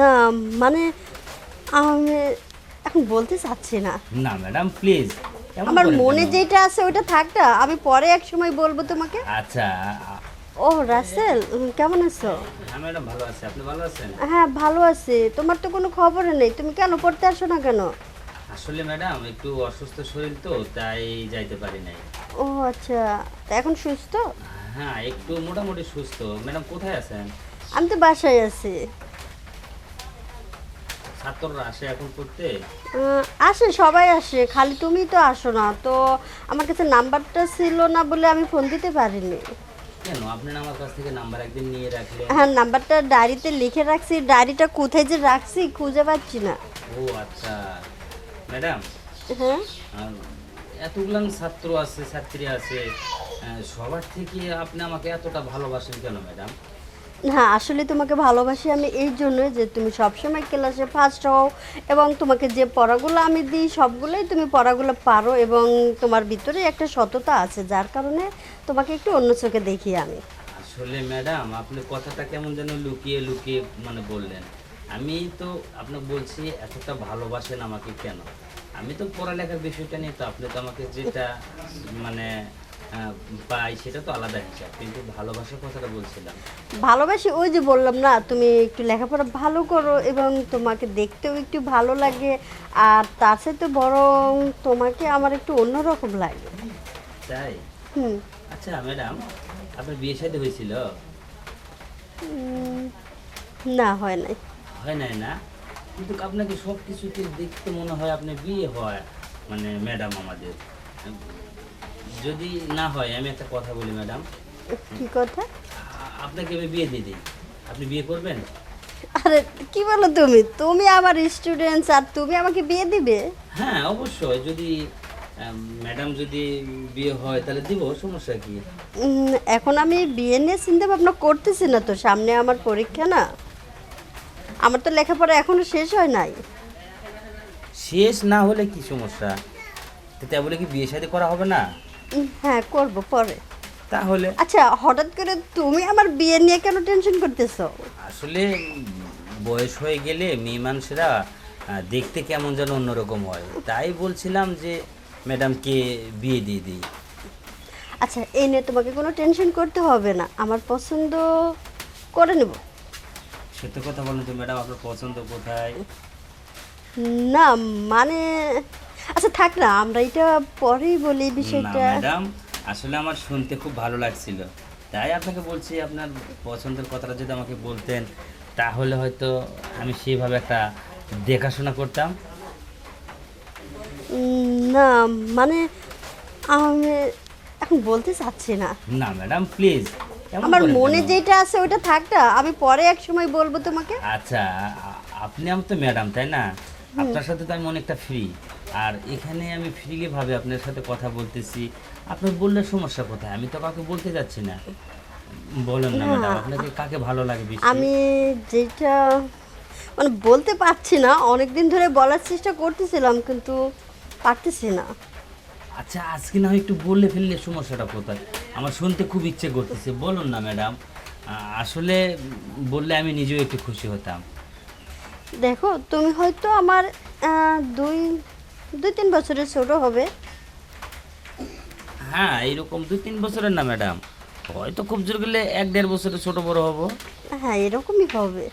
না মানে আমি এখন বলতে চাচ্ছি না। না ম্যাডাম প্লিজ আমার মনে যেটা আছে ওইটা থাকটা আমি পরে এক সময় বলব তোমাকে। আচ্ছা ও রাসেল কেমন আছো? হ্যাঁ ম্যাডাম ভালো আছি। আপনি ভালো আছেন? হ্যাঁ ভালো আছি। তোমার তো কোনো খবর নেই। তুমি কেন পড়তে আসো না কেন? আসলে ম্যাডাম একটু অসুস্থ শরীর তো তাই যাইতে পারি নাই। ও আচ্ছা তা এখন সুস্থ? হ্যাঁ একটু মোটামুটি সুস্থ। ম্যাডাম কোথায় আছেন? আমি তো বাসায় আছি। ছাত্ররা আসে এখন পড়তে আসে সবাই আসে খালি তুমি তো আসো না। তো আমার কাছে নাম্বারটা ছিল না বলে আমি ফোন দিতে পারিনি। কেন? আপনি আমার কাছ থেকে নাম্বার একদিন নিয়ে রাখলেন। হ্যাঁ নাম্বারটা ডায়েরিতে লিখে রাখছি ডায়েরিটা কোথায় যে রাখছি খুঁজে পাচ্ছি না। ও আচ্ছা। ম্যাডাম হ্যাঁ? এতগুলান ছাত্র আছে ছাত্রী আছে সবার থেকে আপনি আমাকে এতটা ভালোবাসেন কেন ম্যাডাম? হ্যাঁ আসলে তোমাকে ভালোবাসি আমি এই জন্য যে তুমি সবসময় ক্লাসে ফার্স্ট হও এবং তোমাকে যে পড়াগুলো আমি দিই সবগুলোই তুমি পড়াগুলো পারো এবং তোমার ভিতরে একটা সততা আছে, যার কারণে তোমাকে একটু অন্য চোখে দেখি আমি। আসলে ম্যাডাম, আপনি কথাটা কেমন যেন লুকিয়ে লুকিয়ে মানে বললেন। আমি তো আপনাকে বলছি, এতটা ভালোবাসেন আমাকে কেন? আমি তো পড়ালেখার বিষয়টা নিয়ে তো, আপনি তো আমাকে যেটা মানে পাই সেটা তো আলাদা হিসাব কিন্তু ভালোবাসার কথাটা বলছিলাম। ভালোবাসি ওই যে বললাম না তুমি একটু লেখাপড়া ভালো করো এবং তোমাকে দেখতেও একটু ভালো লাগে আর তার সাথে বরং তোমাকে আমার একটু অন্যরকম লাগে। তাই? হুম। আচ্ছা ম্যাডাম আপনার বিয়ে শাদী হয়েছিল? না হয় নাই। হয় নাই না? কিন্তু আপনাকে সব কিছুতে দেখতে মনে হয় আপনি বিয়ে হয় মানে ম্যাডাম আমাদের। যদি না হয় আমি একটা কথা বলি ম্যাডাম। কি কথা? আপনাকে আমি বিয়ে দিয়ে দিই। আপনি বিয়ে করবেন? আরে কি বলো তুমি? তুমি আমার স্টুডেন্টস আর তুমি আমাকে বিয়ে দিবে? হ্যাঁ অবশ্যই। যদি ম্যাডাম যদি বিয়ে হয় তাহলে দিব সমস্যা কি? এখন আমি বিয়ে নিয়ে চিন্তা ভাবনা করতেছি না তো সামনে আমার পরীক্ষা না। আমার তো লেখাপড়া এখনও শেষ হয় নাই। শেষ না হলে কি সমস্যা? তো তা বলে কি বিয়ে শাদী করা হবে না? হ্যাঁ করব পরে। তাহলে? আচ্ছা হঠাৎ করে তুমি আমার বিয়ে নিয়ে কেন টেনশন করতেছো? আসলে বয়স হয়ে গেলে মেয়ে মানুষেরা দেখতে কেমন যেন অন্যরকম হয়। তাই বলছিলাম যে ম্যাডামকে বিয়ে দিয়ে দিই। আচ্ছা এই নিয়ে তোমাকে কোনো টেনশন করতে হবে না। আমার পছন্দ করে নেব। সত্য কথা বলেন তো ম্যাডাম আপনার পছন্দ কোথায়? না মানে আচ্ছা থাক না আমরা এটা পরেই বলি বিষয়টা। ম্যাডাম আসলে আমার শুনতে খুব ভালো লাগছিল। তাই আপনাকে বলছি আপনার পছন্দের কথাটা যদি আমাকে বলতেন তাহলে হয়তো আমি সেইভাবে একটা দেখাশোনা করতাম। না মানে আমি এখন বলতে চাচ্ছি না। না ম্যাডাম প্লিজ আমার মনে যেটা আছে ওইটা থাক না আমি পরে এক সময় বলব তোমাকে। আচ্ছা আপনি আমার তো ম্যাডাম তাই না? আপনার সাথে তো আমি অনেকটা ফ্রি আর এখানে আমি ফ্রিলি ভাবে আপনার সাথে কথা বলতেছি। আপনার বললে সমস্যা কোথায়? আমি তো কাউকে বলতে যাচ্ছি না। বলেন না ম্যাডাম আপনাকে কাকে ভালো লাগে বেশি? আমি যেটা মানে বলতে পারছি না। অনেক দিন ধরে বলার চেষ্টা করতেছিলাম কিন্তু পারতেছি না। আচ্ছা আজকে না হয় একটু বললে ফেললে সমস্যাটা কোথায়? আমার শুনতে খুব ইচ্ছে করতেছে। বলুন না ম্যাডাম আসলে বললে আমি নিজেও একটু খুশি হতাম। দেখো তুমি হয়তো আমার দুই দুই তিন বছরের ছোট হবে। হ্যাঁ এরকম দুই তিন বছরের না ম্যাডাম। হয়তো খুব জোর গেলে এক দেড় বছরের ছোট বড় হব। হ্যাঁ এরকমই হবে।